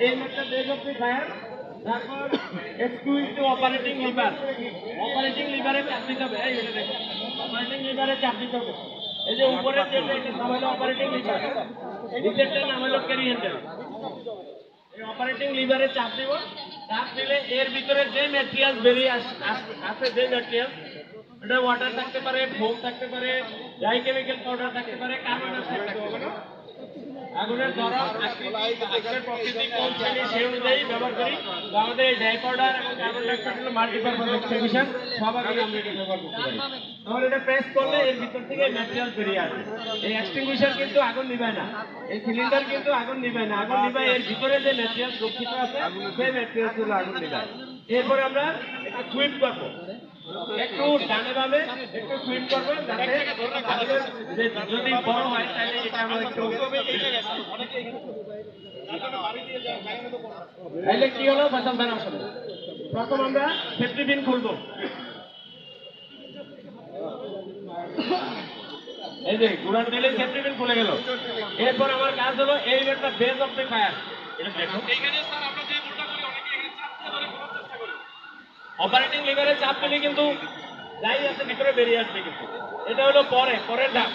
এই লিভার চাপ দিতে অপারেটিং লিভারে চাপ চাপ দিলে এর ভিতরে যে ম্যাটেরিয়াল বেরিয়ে আস- যে ম্যাটেরিয়াল এটা ওয়াটার থাকতে পারে ফোম থাকতে পারে ডাই কেমিক্যাল পাউডার থাকতে পারে কার্বন ডাইঅক্সাইড থাকতে পারে। আগুনের গরম সেই অনুযায়ী ব্যবহার করি। আমাদের এই এটা এটা প্রেস করলে এর ভিতর থেকে ম্যাটেরিয়াল বেরিয়ে আসে এই এক্সটিংগুইশার কিন্তু আগুন নিভায় না। এই সিলিন্ডার কিন্তু আগুন নিভায় না। আগুন নিভায় এর ভিতরে যে ম্যাটেরিয়াল রক্ষিত আছে, সেই ম্যাটেরিয়াল আগুন এরপরে আমরা একটু সুইপ করব। একটু ডানে বামে একটু সুইপ করব যাতে যে যদি বড় হয় তাহলে এটা আমরা একটু তাহলে কি হলো? ফসল আসলে প্রথম আমরা সেফটি পিন খুলবো। এই যে গুড়ার দিলে সেফটি পিন খুলে গেল। এরপর আমার কাজ হলো এই একটা বেস অফ দ্য ফায়ার এটা দেখো অপারেটিং লিভারে চাপ দিলে কিন্তু যাই আছে, ভিতরে বেরিয়ে আসবে কিন্তু। এটা হলো পরে, পরের ধাপ।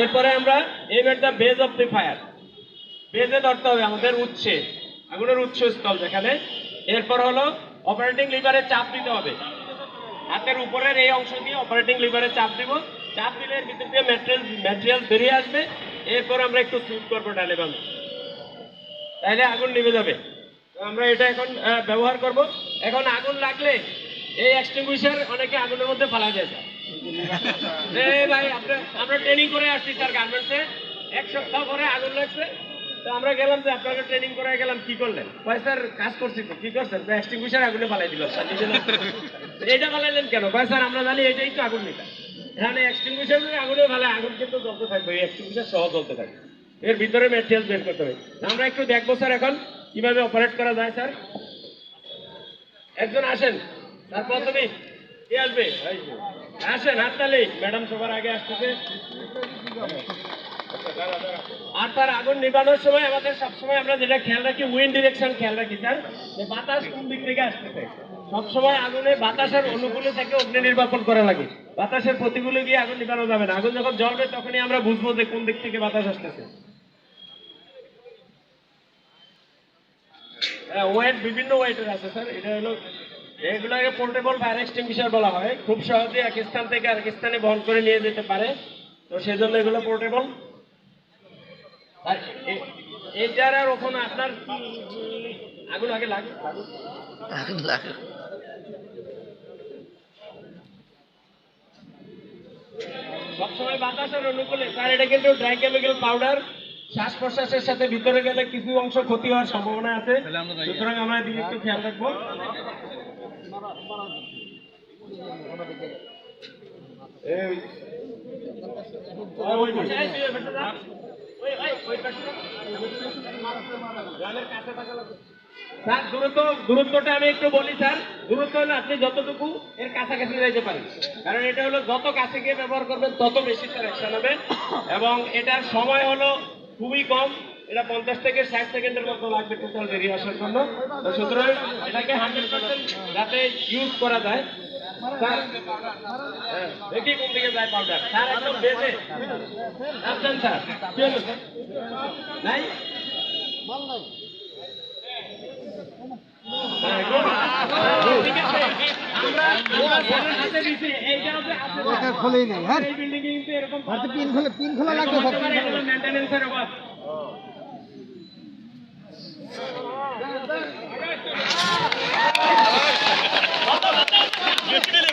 এরপরে আমরা এই একটা বেজ অফ দি ফায়ার বেজে ধরতে হবে আমাদের উচ্ছে, আগুনের উচ্চ স্থল যেখানে। এরপর হলো অপারেটিং লিভারে চাপ দিতে হবে। হাতের উপরের এই অংশ দিয়ে অপারেটিং লিভারে চাপ দিব। চাপ দিলে ভিতর দিয়ে ম্যাটেরিয়াল ম্যাটেরিয়াল বেরিয়ে আসবে। এরপর আমরা একটু সুইপ করব ডালে বামে। তাইলে আগুন নিভে যাবে। আমরা এটা এখন ব্যবহার করব। এখন আগুন লাগলে এই এক্সটিংগুইশার অনেকে আগুনের মধ্যে ফালা যায় স্যার। ভাই, আমরা ট্রেনিং করে আসছি, স্যার, গার্মেন্টসে। এক সপ্তাহ পরে আগুন লাগছে। তো আমরা গেলাম যে আপনাকে ট্রেনিং করে গেলাম, কি করলেন? ভাই স্যার, কাজ করছি তো, কি করছেন? এক্সটিংগুইশার আগুনে ফালাই দিল, স্যার। এইটা ফালাইলেন কেন? ভাই স্যার, আমরা জানি এটাই তো আগুন নিটা এখানে এক্সটিংগুইশার আগুনে ফালে আগুন কিন্তু জ্বলতে থাকবে এক্সটিংগুইশার সহ জ্বলতে থাকবে। এর ভিতরে ম্যাটেরিয়াল বের করতে হবে। আমরা একটু দেখব, স্যার, এখন কীভাবে অপারেট করা যায়, স্যার। একজন আসেন। তারপর প্রথমে কে আসবে। আসেন, হাততালি। ম্যাডাম সবার আগে আসতেছে। আর তার আগুন নিবানোর সময় আমাদের সবসময় আমরা যেটা খেয়াল রাখি উইন্ড ডিরেকশন খেয়াল রাখি স্যার যে বাতাস কোন দিক থেকে আসতেছে। সবসময় আগুনে বাতাসের অনুকূলে থেকে অগ্নি নির্বাপন করা লাগে। বাতাসের প্রতিকূলে গিয়ে আগুন নিবানো যাবে না। আগুন যখন জ্বলবে, তখনই আমরা বুঝব যে কোন দিক থেকে বাতাস আসতেছে। ওয়েট বিভিন্ন ওয়েটের আছে স্যার এটা হলো এগুলোকে পোর্টেবল ফায়ার এক্সটিংগুইশার বলা হয়। খুব সহজে এক স্থান থেকে আরেক স্থানে বহন করে নিয়ে যেতে পারে। তো সেজন্য এগুলো পোর্টেবল। আর এটার আর ওখানে আপনার আগুন আগে লাগে আগুন লাগে সবসময় বাতাসের অনুকূলে। স্যার এটা কিন্তু ড্রাই কেমিক্যাল পাউডার শ্বাস প্রশ্বাসের সাথে ভিতরে গেলে কিছু অংশ ক্ষতি হওয়ার সম্ভাবনা আছে। সুতরাং আমরা এদিকে একটু খেয়াল রাখব। স্যার দূরত্ব দূরত্বটা আমি একটু বলি স্যার। দূরত্ব হলো আপনি যতটুকু এর কাছাকাছি যাইতে পারেন। কারণ এটা হলো যত কাছে গিয়ে ব্যবহার করবেন তত বেশি স্যার অ্যাকশন হবে। এবং এটার সময় হলো খুবই কম। এটা পঞ্চাশ থেকে ষাট সেকেন্ডের মতো লাগবে টোটাল বেরিয়ে আসার জন্য। সুতরাং এটাকে হান্ড্রেড পার্সেন্ট যাতে ইউজ করা যায়। হ্যাঁ, দেখি কোন দিকে যায় পাউডার স্যার একদম আসছেন স্যার। স্যার? নাই হ্যাঁ, good. ঠিক আছে। আমরা আমরা আছে না। খোলেই নেই হ্যাঁ? পিন খোলে পিন খোলা লাগবে স্যার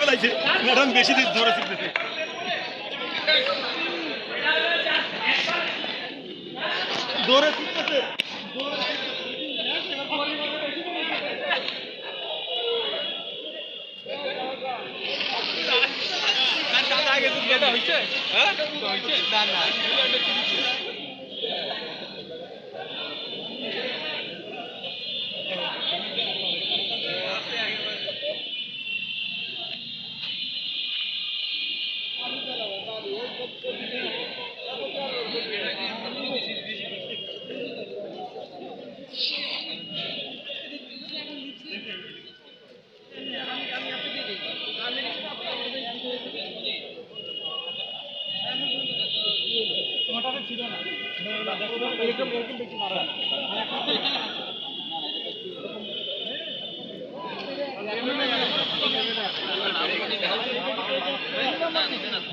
বেশি ম্যাডাম দিন ধরে শিখতেছে ধরে শিখতেছে আগে হয়েছে? হ্যাঁ? হয়েছে না না।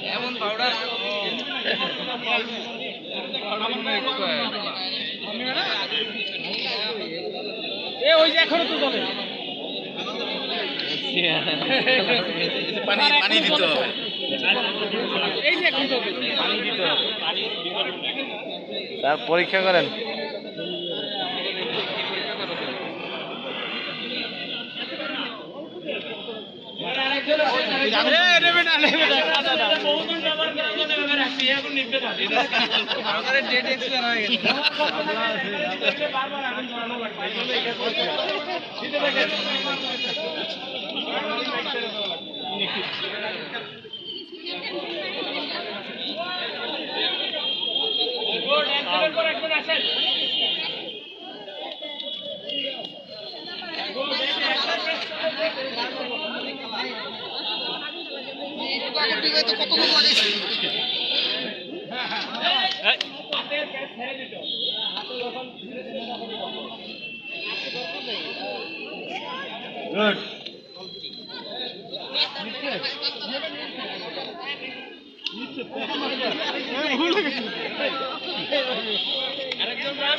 এমন পাউডার এ ওই যে এখনও তো চলে পানি পানি দিতে হবে। তার পরীক্ষা করেন এখন করানো লাগবে। দিতে থাকেন। Good, একজনের পর একজন আসেন। হাতের গ্যাস ছেড়ে দিতে হবে। হাতে যখন ধীরে ধীরে তখন Good. আরেকজন রান।